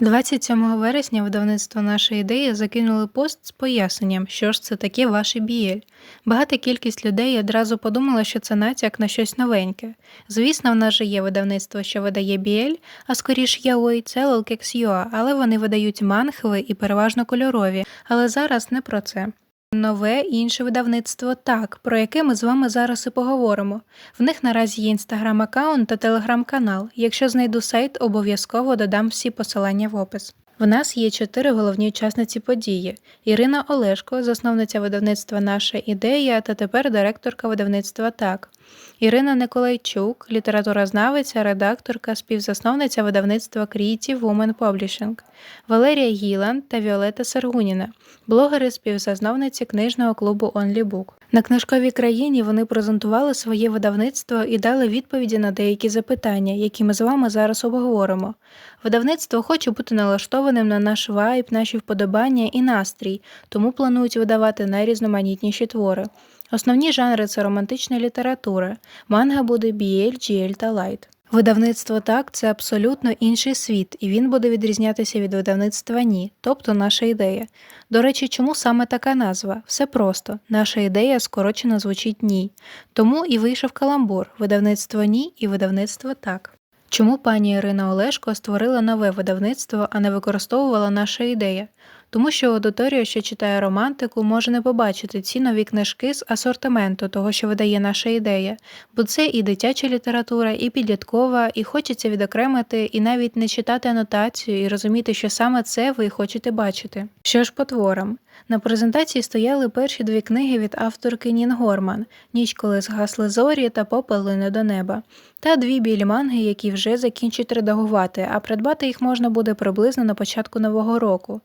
27 вересня видавництво нашої ідеї закинули пост з поясненням, що ж це таке ваше бієль. Багата кількість людей одразу подумала, що це натяк на щось новеньке. Звісно, в нас же є видавництво, що видає бієль, а скоріш яой, це Lolkex.ua, але вони видають манхви і переважно кольорові, але зараз не про це. Нове інше видавництво так, про яке ми з вами зараз і поговоримо. В них наразі є інстаграм-аккаунт та телеграм-канал. Якщо знайду сайт, обов'язково додам всі посилання в опис. В нас є чотири головні учасниці події: Ірина Олешко, засновниця видавництва Наша ідея та тепер директорка видавництва Так. Ірина Николайчук, літературознавиця, редакторка, співзасновниця видавництва Creative Women Publishing, Валерія Гіланд та Віолета Саргуніна, блогери співзасновниці книжного клубу Only Book. На книжковій країні вони презентували своє видавництво і дали відповіді на деякі запитання, які ми з вами зараз обговоримо. Видавництво хоче бути налаштованим на наш вайб, наші вподобання і настрій, тому планують видавати найрізноманітніші твори. Основні жанри це романтична література, манга буде BL, GL та Light. Видавництво так це абсолютно інший світ, і він буде відрізнятися від видавництва ні, тобто наша ідея. До речі, чому саме така назва? Все просто. Наша ідея скорочено звучить ні. Тому і вийшов каламбур видавництво ні і видавництво так. Чому пані Ірина Олешко створила нове видавництво, а не використовувала наша ідея? Тому що аудиторія, що читає романтику, може не побачити ці нові книжки з асортименту того, що видає наша ідея, бо це і дитяча література, і підліткова, і хочеться відокремити, і навіть не читати анотацію, і розуміти, що саме це ви хочете бачити. Що ж по творам? На презентації стояли перші дві книги від авторки Нін Горман Ніч, коли згасли зорі та попел лине до неба, та дві білі манги, які вже закінчать редагувати, а придбати їх можна буде приблизно на початку нового року.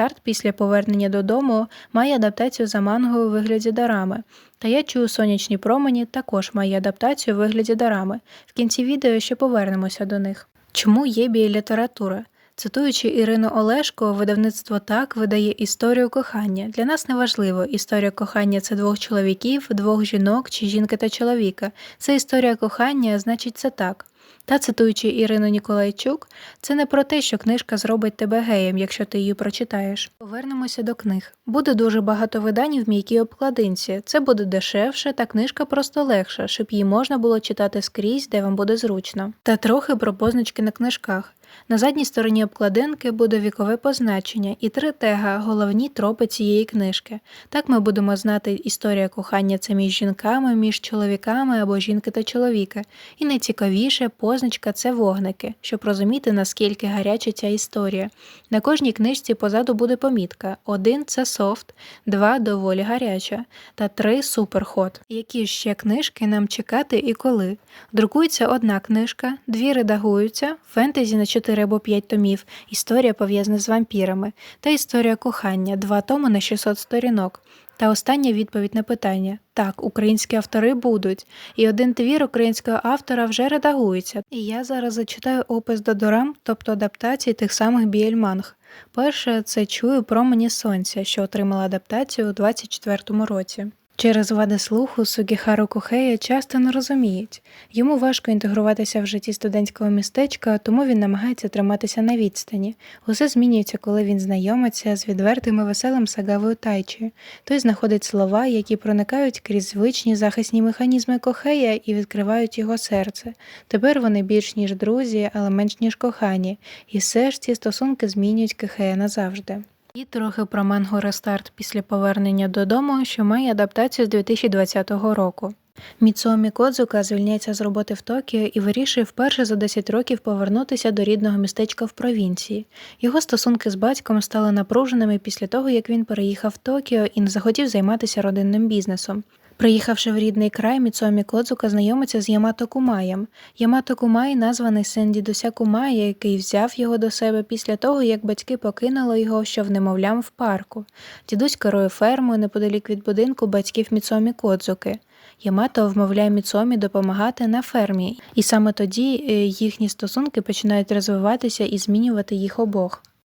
Рестарт після повернення додому має адаптацію за мангою у вигляді дарами. Та я чую сонячні промені також має адаптацію у вигляді дарами. В кінці відео ще повернемося до них. Чому є біолітература? Цитуючи Ірину Олешко, видавництво так видає історію кохання. Для нас не важливо, історія кохання це двох чоловіків, двох жінок чи жінки та чоловіка. Це історія кохання, значить, це так. Та цитуючи Ірину Ніколайчук, це не про те, що книжка зробить тебе геєм, якщо ти її прочитаєш. Повернемося до книг. Буде дуже багато видань в м'якій обкладинці. Це буде дешевше, та книжка просто легша, щоб її можна було читати скрізь, де вам буде зручно. Та трохи про позначки на книжках. На задній стороні обкладинки буде вікове позначення і три тега, головні тропи цієї книжки. Так ми будемо знати історія кохання це між жінками, між чоловіками або жінки та чоловіка. І найцікавіше позначка це вогники, щоб розуміти, наскільки гаряча ця історія. На кожній книжці позаду буде помітка: один це софт, два доволі гаряча, та три суперхот. Які ще книжки нам чекати і коли? Друкується одна книжка, дві редагуються, фентезі на 4 або 5 томів, історія пов'язана з вампірами, та історія кохання, два томи на 600 сторінок. Та остання відповідь на питання: так, українські автори будуть, і один твір українського автора вже редагується. І я зараз зачитаю опис до дорам, тобто адаптації тих самих біельманг. Перше це чую промені сонця, що отримала адаптацію у 24-му році. Через вади слуху Сугіхару Кохея часто не розуміють. Йому важко інтегруватися в житті студентського містечка, тому він намагається триматися на відстані. Усе змінюється, коли він знайомиться з відвертим і веселим сагавою Тайчі. Той знаходить слова, які проникають крізь звичні захисні механізми Кохея і відкривають його серце. Тепер вони більш ніж друзі, але менш ніж кохані, і все ж ці стосунки змінюють Кохея назавжди. І трохи про Манго Рестарт після повернення додому, що має адаптацію з 2020 року. Міцуомі Кодзука звільняється з роботи в Токіо і вирішує вперше за 10 років повернутися до рідного містечка в провінції. Його стосунки з батьком стали напруженими після того, як він переїхав в Токіо і не захотів займатися родинним бізнесом. Приїхавши в рідний край, Міцуомі Кодзука знайомиться з Ямато Кумаєм. Ямато Кумай названий син дідуся Кумая, який взяв його до себе після того, як батьки покинули його, що в немовлям в парку. Дідусь керує фермою неподалік від будинку батьків Міцуомі Кодзуки. Ямато вмовляє Міцомі допомагати на фермі, і саме тоді е, їхні стосунки починають розвиватися і змінювати їх обох.